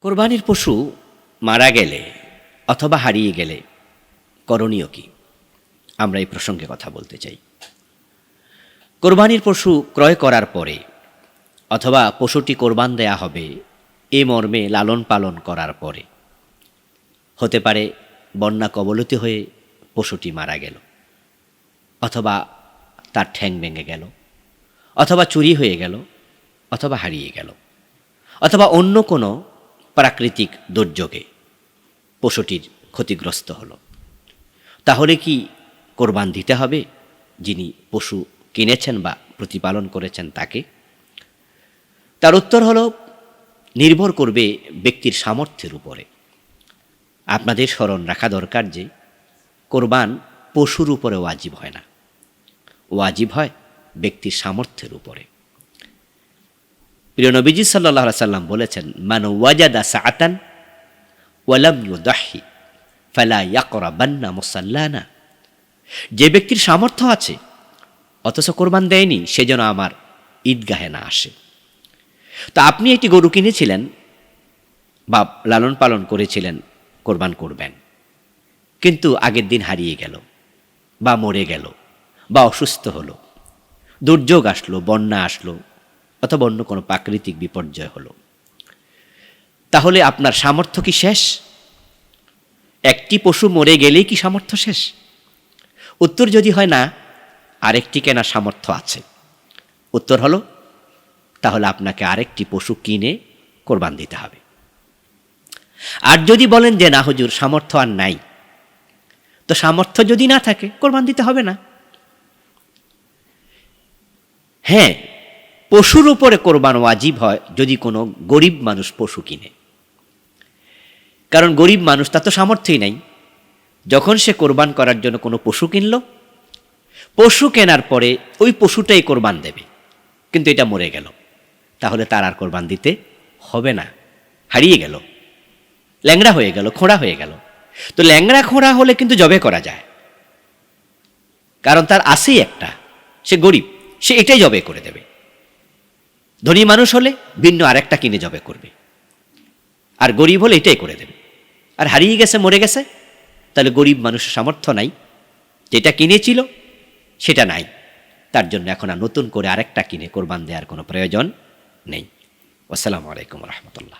কোরবানির পশু মারা গেলে অথবা হারিয়ে গেলে করণীয় কি? আমরা এই প্রসঙ্গে কথা বলতে চাই। কোরবানির পশু ক্রয় করার পরে অথবা পশুটি কোরবান দেয়া হবে এ মর্মে লালন পালন করার পরে হতে পারে বন্যা কবলিত হয়ে পশুটি মারা গেল অথবা তার ঠ্যাং ভেঙে গেল অথবা চুরি হয়ে গেল অথবা হারিয়ে গেল অথবা অন্য কোনো প্রাকৃতিক দুর্যোগে পশুটির ক্ষতিগ্রস্ত হলো। তাহলে কি কোরবান দিতে হবে? যিনি পশু কিনেছেন বা প্রতিপালন করেছেন তাকে? তার উত্তর হলো, নির্ভর করবে ব্যক্তির সামর্থ্যের উপরে। আপনাদের স্মরণ রাখা দরকার যে, কোরবান পশুর উপরে ওয়াজিব হয় না। ওয়াজিব হয় ব্যক্তির সামর্থ্যের উপরে। প্রিয় নবীজি সাল্লাহ সাল্লাম বলেছেন, মান ওয়াজাদা সাআতান ওয়ালাম ইউদাহি ফালা ইয়াকরাবান্না মুসাল্লানা। যে ব্যক্তির সামর্থ্য আছে, অথচ কোরবান দেয়নি, সে যেন আমার ঈদগাহে না আসে। তো আপনি একটি গরু কিনেছিলেন বা লালন পালন করেছিলেন, কোরবান করবেন। কিন্তু আগের দিন হারিয়ে গেল বা মরে গেল বা অসুস্থ হলো। দুর্যোগ আসলো, বন্যা আসলো অথবা অন্য কোনো প্রাকৃতিক বিপর্যয় হলো। তাহলে আপনার সামর্থ্য কি শেষ? একটি পশু মরে গেলেই কি সামর্থ্য শেষ? উত্তর যদি হয় না, আরেকটি কেনার সামর্থ্য আছে। উত্তর হলো, তাহলে আপনাকে আরেকটি পশু কিনে কোরবান দিতে হবে। আর যদি বলেন যে, না হুজুর, সামর্থ্য আর নাই। তো সামর্থ্য যদি না থাকে, কোরবান দিতে হবে না। হ্যাঁ পশুর উপরে কোরবান ওয়াজিব হয় যদি কোনো গরিব মানুষ পশু কিনে। কারণ গরিব মানুষ তার তো সামর্থ্যই নাই। যখন সে কোরবান করার জন্য কোনো পশু কিনল, পশু কেনার পরে ওই পশুটাই কোরবান দেবে। কিন্তু এটা মরে গেল। তাহলে তার আর কোরবান দিতে হবে না। হারিয়ে গেল। ল্যাংড়া হয়ে গেল, খোঁড়া হয়ে গেল। তো ল্যাংড়া খোঁড়া হলে কিন্তু জবে করা যায়। কারণ তার আসেই একটা। সে গরিব, সে এটাই জবে করে দেবে। ধনী মানুষ হলে ভিন্ন আরেকটা কিনে জবে করবে। আর গরিব হলে এটাই করে দেবে। আর হারিয়ে গেছে, মরে গেছে, তাহলে গরিব মানুষের সামর্থ্য নাই। যেটা কিনেছিল, সেটা নাই। তার জন্য এখন আর নতুন করে আরেকটা কিনে কোরবান দেওয়ার কোনো প্রয়োজন নেই। আসসালামু আলাইকুম রহমতুল্লাহ।